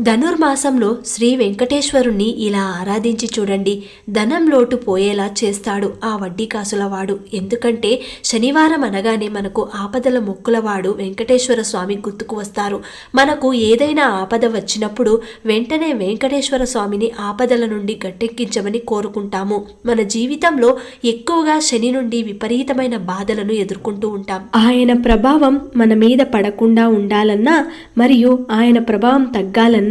ధనుర్మాసంలో శ్రీ వెంకటేశ్వరుణ్ణి ఇలా ఆరాధించి చూడండి. ధనం లోటు పోయేలా చేస్తాడు ఆ వడ్డీ కాసులవాడు. ఎందుకంటే శనివారం అనగానే మనకు ఆపదల మొక్కులవాడు వెంకటేశ్వర స్వామి గుర్తుకు వస్తారు. మనకు ఏదైనా ఆపద వచ్చినప్పుడు వెంటనే వెంకటేశ్వర స్వామిని ఆపదల నుండి గట్టెక్కించమని కోరుకుంటాము. మన జీవితంలో ఎక్కువగా శని నుండి విపరీతమైన బాధలను ఎదుర్కొంటూ ఉంటాం. ఆయన ప్రభావం మన మీద పడకుండా ఉండాలన్నా మరియు ఆయన ప్రభావం తగ్గాలన్నా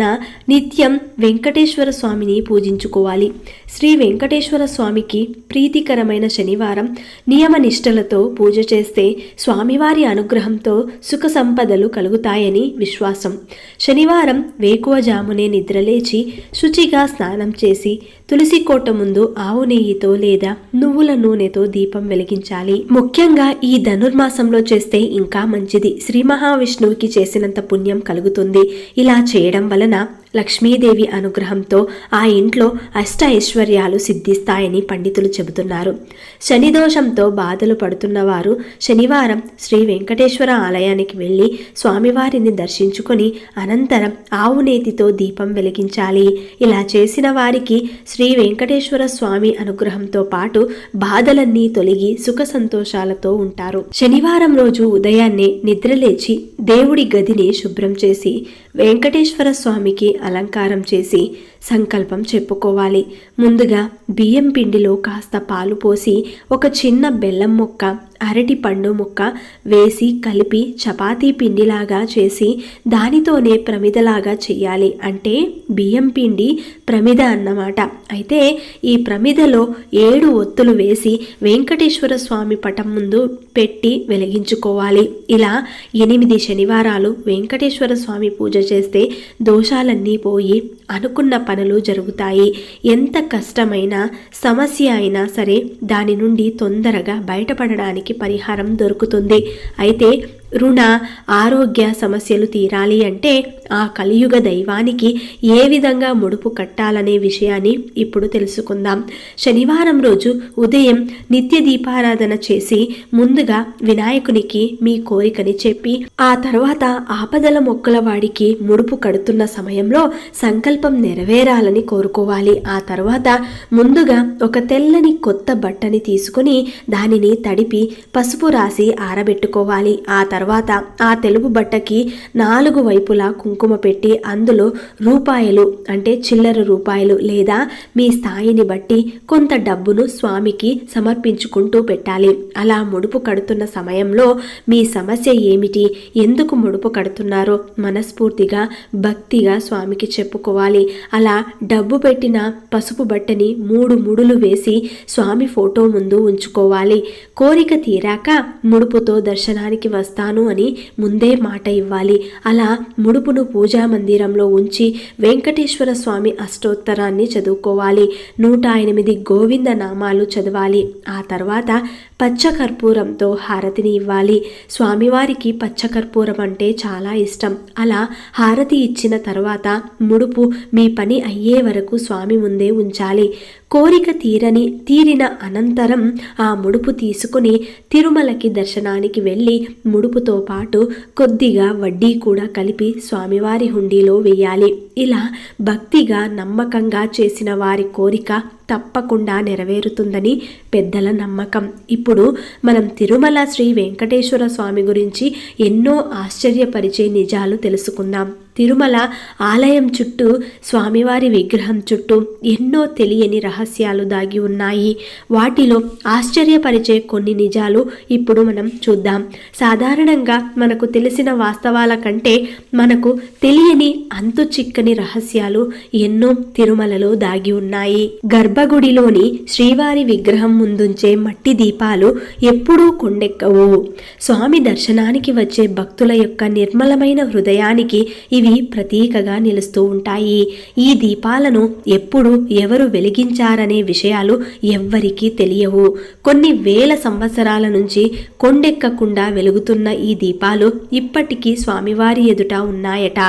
నిత్యం వెంకటేశ్వర స్వామిని పూజించుకోవాలి. శ్రీ వెంకటేశ్వర స్వామికి ప్రీతికరమైన శనివారం. నియమ నిష్టలతో పూజ చేస్తే స్వామివారి అనుగ్రహంతో సుఖ సంపదలు కలుగుతాయని విశ్వాసం. శనివారం వేకువజామునే నిద్రలేచి శుచిగా స్నానం చేసి తులసి కోట ముందు ఆవు నెయ్యితో లేదా నువ్వుల నూనెతో దీపం వెలిగించాలి. ముఖ్యంగా ఈ ధనుర్మాసంలో చేస్తే ఇంకా మంచిది. శ్రీ మహావిష్ణువుకి చేసినంత పుణ్యం కలుగుతుంది. ఇలా చేయడం వలన না లక్ష్మీదేవి అనుగ్రహంతో ఆ ఇంట్లో అష్ట ఐశ్వర్యాలు సిద్ధిస్తాయని పండితులు చెబుతున్నారు. శని దోషంతో బాధలు పడుతున్నవారు శనివారం శ్రీ వెంకటేశ్వర ఆలయానికి వెళ్ళి స్వామివారిని దర్శించుకొని అనంతరం ఆవు నేతితో దీపం వెలిగించాలి. ఇలా చేసిన వారికి శ్రీ వెంకటేశ్వర స్వామి అనుగ్రహంతో పాటు బాధలన్నీ తొలగి సుఖ సంతోషాలతో ఉంటారు. శనివారం రోజు ఉదయాన్నే నిద్రలేచి దేవుడి గదిని శుభ్రం చేసి వెంకటేశ్వర స్వామికి అలంకారం చేసి సంకల్పం చెప్పుకోవాలి. ముందుగా బియ్యం పిండిలో కాస్త పాలు పోసి ఒక చిన్న బెల్లం ముక్క అరటి పండు ముక్క వేసి కలిపి చపాతీ పిండిలాగా చేసి దానితోనే ప్రమిదలాగా చేయాలి అంటే బియ్యం పిండి ప్రమిద అన్నమాట. అయితే ఈ ప్రమిదలో ఏడు ఒత్తులు వేసి వెంకటేశ్వర స్వామి పటం ముందు పెట్టి వెలిగించుకోవాలి. ఇలా ఎనిమిది శనివారాలు వెంకటేశ్వర స్వామి పూజ చేస్తే దోషాలన్నీ పోయి అనుకున్న పనులు జరుగుతాయి. ఎంత కష్టమైన సమస్య అయినా సరే దాని నుండి తొందరగా బయటపడడానికి పరిహారం దొరుకుతుంది. అయితే రుణ ఆరోగ్య సమస్యలు తీరాలి అంటే ఆ కలియుగ దైవానికి ఏ విధంగా ముడుపు కట్టాలనే విషయాన్ని ఇప్పుడు తెలుసుకుందాం. శనివారం రోజు ఉదయం నిత్య దీపారాధన చేసి ముందుగా వినాయకునికి మీ కోరికని చెప్పి ఆ తర్వాత ఆపదల మొక్కల వాడికి ముడుపు కడుతున్న సమయంలో సంకల్పం నెరవేరాలని కోరుకోవాలి. ఆ తర్వాత ముందుగా ఒక తెల్లని కొత్త బట్టని తీసుకుని దానిని తడిపి పసుపు రాసి ఆరబెట్టుకోవాలి. ఆ తర్వాత తర్వాత ఆ తెలుగు బట్టకి నాలుగు వైపులా కుంకుమ పెట్టి అందులో రూపాయలు అంటే చిల్లర రూపాయలు లేదా మీ స్థాయిని బట్టి కొంత డబ్బును స్వామికి సమర్పించుకుంటూ పెట్టాలి. అలా ముడుపు కడుతున్న సమయంలో మీ సమస్య ఏమిటి? ఎందుకు ముడుపు కడుతున్నారో మనస్ఫూర్తిగా భక్తిగా స్వామికి చెప్పుకోవాలి. అలా డబ్బు పెట్టిన పసుపు బట్టని మూడు ముడులు వేసి స్వామి ఫోటో ముందు ఉంచుకోవాలి. కోరిక తీరాక ముడుపుతో దర్శనానికి వస్తాను అని ముందే మాట ఇవ్వాలి. అలా ముడుపును పూజా మందిరంలో ఉంచి వెంకటేశ్వర స్వామి అష్టోత్తరాన్ని చదువుకోవాలి. నూట ఎనిమిది గోవింద నామాలు చదవాలి. ఆ తర్వాత పచ్చకర్పూరంతో హారతిని ఇవ్వాలి. స్వామివారికి పచ్చకర్పూరం అంటే చాలా ఇష్టం. అలా హారతి ఇచ్చిన తర్వాత ముడుపు మీ పని అయ్యే వరకు స్వామి ముందే ఉంచాలి. కోరిక తీరని తీరిన అనంతరం ఆ ముడుపు తీసుకుని తిరుమలకి దర్శనానికి వెళ్ళి ముడుపు ముడుపుతో పాటు కొద్దిగా వడ్డీ కూడా కలిపి స్వామివారి హుండీలో వేయాలి. ఇలా భక్తిగా నమ్మకంగా చేసిన వారి కోరిక తప్పకుండా నెరవేరుతుందని పెద్దల నమ్మకం. ఇప్పుడు మనం తిరుమల శ్రీ వెంకటేశ్వర స్వామి గురించి ఎన్నో ఆశ్చర్యపరిచే నిజాలు తెలుసుకుందాం. తిరుమల ఆలయం చుట్టూ స్వామివారి విగ్రహం చుట్టూ ఎన్నో తెలియని రహస్యాలు దాగి ఉన్నాయి. వాటిలో ఆశ్చర్యపరిచే కొన్ని నిజాలు ఇప్పుడు మనం చూద్దాం. సాధారణంగా మనకు తెలిసిన వాస్తవాల కంటే మనకు తెలియని అంతు చిక్కని రహస్యాలు ఎన్నో తిరుమలలో దాగి ఉన్నాయి. గర్భ గర్భగుడిలోని శ్రీవారి విగ్రహం ముందుంచే మట్టి దీపాలు ఎప్పుడూ కొండెక్కవు. స్వామి దర్శనానికి వచ్చే భక్తుల యొక్క నిర్మలమైన హృదయానికి ఇవి ప్రతీకగా నిలుస్తూ ఉంటాయి. ఈ దీపాలను ఎప్పుడు ఎవరు వెలిగించారనే విషయాలు ఎవ్వరికీ తెలియవు. కొన్ని వేల సంవత్సరాల నుంచి కొండెక్కకుండా వెలుగుతున్న ఈ దీపాలు ఇప్పటికీ స్వామివారి ఎదుట ఉన్నాయట.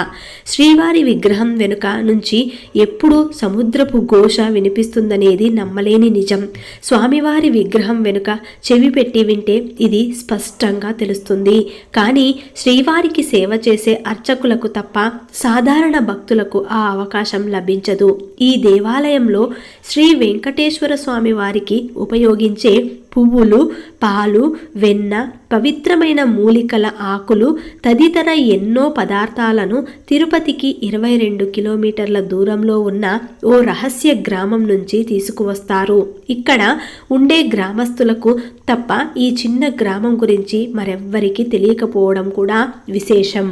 శ్రీవారి విగ్రహం వెనుక నుంచి ఎప్పుడూ సముద్రపు ఘోష వినిపిస్తుందని అనేది నమ్మలేని నిజం. స్వామివారి విగ్రహం వెనుక చెవి పెట్టి వింటే ఇది స్పష్టంగా తెలుస్తుంది. కానీ శ్రీవారికి సేవ చేసే అర్చకులకు తప్ప సాధారణ భక్తులకు ఆ అవకాశం లభించదు. ఈ దేవాలయంలో శ్రీ వెంకటేశ్వర స్వామి వారికి ఉపయోగించే పువ్వులు పాలు వెన్న పవిత్రమైన మూలికల ఆకులు తదితర ఎన్నో పదార్థాలను తిరుపతికి ఇరవై రెండు కిలోమీటర్ల దూరంలో ఉన్న ఓ రహస్య గ్రామం నుంచి తీసుకువస్తారు. ఇక్కడ ఉండే గ్రామస్తులకు తప్ప ఈ చిన్న గ్రామం గురించి మరెవ్వరికీ తెలియకపోవడం కూడా విశేషం.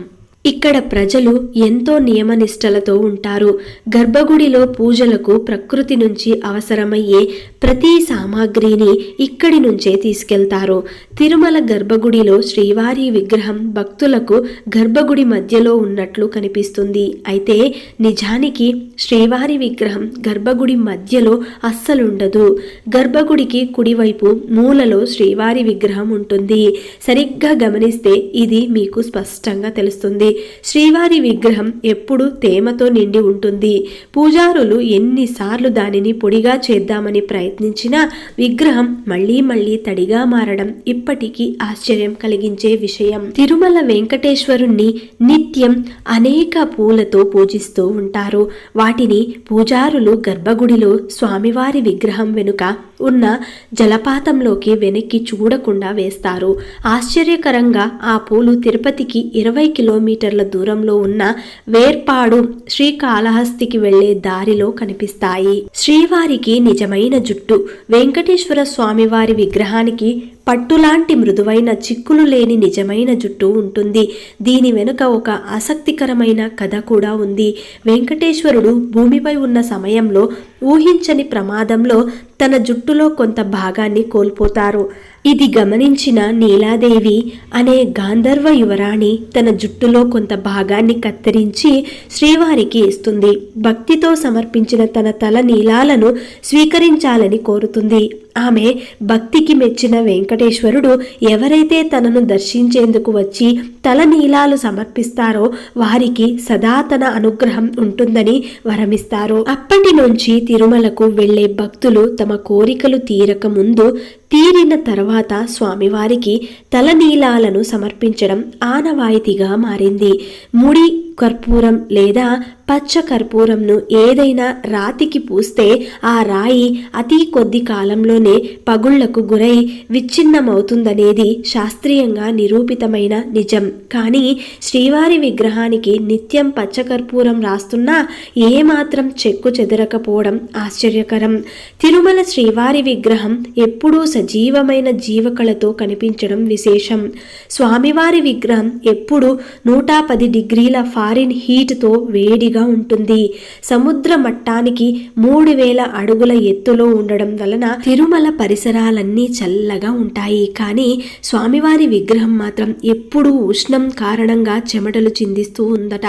ఇక్కడ ప్రజలు ఎంతో నియమనిష్టలతో ఉంటారు. గర్భగుడిలో పూజలకు ప్రకృతి నుంచి అవసరమయ్యే ప్రతి సామాగ్రిని ఇక్కడి నుంచే తీసుకెళ్తారు. తిరుమల గర్భగుడిలో శ్రీవారి విగ్రహం భక్తులకు గర్భగుడి మధ్యలో ఉన్నట్లు కనిపిస్తుంది. అయితే నిజానికి శ్రీవారి విగ్రహం గర్భగుడి మధ్యలో అస్సలుండదు. గర్భగుడికి కుడివైపు మూలలో శ్రీవారి విగ్రహం ఉంటుంది. సరిగ్గా గమనిస్తే ఇది మీకు స్పష్టంగా తెలుస్తుంది. శ్రీవారి విగ్రహం ఎప్పుడు తేమతో నిండి ఉంటుంది. పూజారులు ఎన్నిసార్లు దానిని పొడిగా చేద్దామని ప్రయత్నించినా విగ్రహం మళ్ళీ మళ్ళీ తడిగా మారడం ఇప్పటికీ ఆశ్చర్యం కలిగించే విషయం. తిరుమల వెంకటేశ్వరుణ్ణి నిత్య అనేక పూలతో పూజిస్తూ ఉంటారు. వాటిని పూజారులు గర్భగుడిలో స్వామివారి విగ్రహం వెనుక ఉన్న జలపాతంలోకి వెనక్కి చూడకుండా వేస్తారు. ఆశ్చర్యకరంగా ఆ పూలు తిరుపతికి ఇరవై కిలోమీటర్ల దూరంలో ఉన్న వేర్పాడు శ్రీకాళహస్తికి వెళ్ళే దారిలో కనిపిస్తాయి. శ్రీవారికి నిజమైన జుట్టు. వెంకటేశ్వర స్వామివారి విగ్రహానికి పట్టులాంటి మృదువైన చిక్కులు లేని నిజమైన జుట్టు ఉంటుంది. దీని వెనుక ఒక ఆసక్తికరమైన కథ కూడా ఉంది. వెంకటేశ్వరుడు భూమిపై ఉన్న సమయంలో ఊహించని ప్రమాదంలో తన జుట్టులో కొంత భాగాన్ని కోల్పోతారు. ఇది గమనించిన నీలాదేవి అనే గాంధర్వ యువరాణి తన జుట్టులో కొంత భాగాన్ని కత్తిరించి శ్రీవారికి ఇస్తుంది. భక్తితో సమర్పించిన తన తల నీలాలను స్వీకరించాలని కోరుతుంది. ఆమె భక్తికి మెచ్చిన వెంకటేశ్వరుడు ఎవరైతే తనను దర్శించేందుకు వచ్చి తల నీలాలు సమర్పిస్తారో వారికి సదా తన అనుగ్రహం ఉంటుందని వరమిస్తారు. అప్పటి నుంచి తిరుమలకు వెళ్ళే భక్తులు తమ కోరికలు తీరక ముందు తీరిన తర్వాత స్వామివారికి తలనీలాలను సమర్పించడం ఆనవాయితీగా మారింది. ముడి కర్పూరం లేదా పచ్చ కర్పూరంను ఏదైనా రాతికి పూస్తే ఆ రాయి అతి కొద్ది కాలంలోనే పగుళ్ళకు గురై విచ్ఛిన్నమవుతుందనేది శాస్త్రీయంగా నిరూపితమైన నిజం. కానీ శ్రీవారి విగ్రహానికి నిత్యం పచ్చకర్పూరం రాస్తున్నా ఏమాత్రం చెక్కు చెదరకపోవడం ఆశ్చర్యకరం. తిరుమల శ్రీవారి విగ్రహం ఎప్పుడూ సజీవమైన జీవకళతో కనిపించడం విశేషం. స్వామివారి విగ్రహం ఎప్పుడు నూట పది డిగ్రీల ఫారిన్ హీట్తో వేడిగా ఉంటుంది. సముద్ర మట్టానికి మూడు వేల అడుగుల ఎత్తులో ఉండడం వలన తిరుమల పరిసరాలన్నీ చల్లగా ఉంటాయి. కానీ స్వామివారి విగ్రహం మాత్రం ఎప్పుడూ ఉష్ణం కారణంగా చెమటలు చిందిస్తూ ఉందట.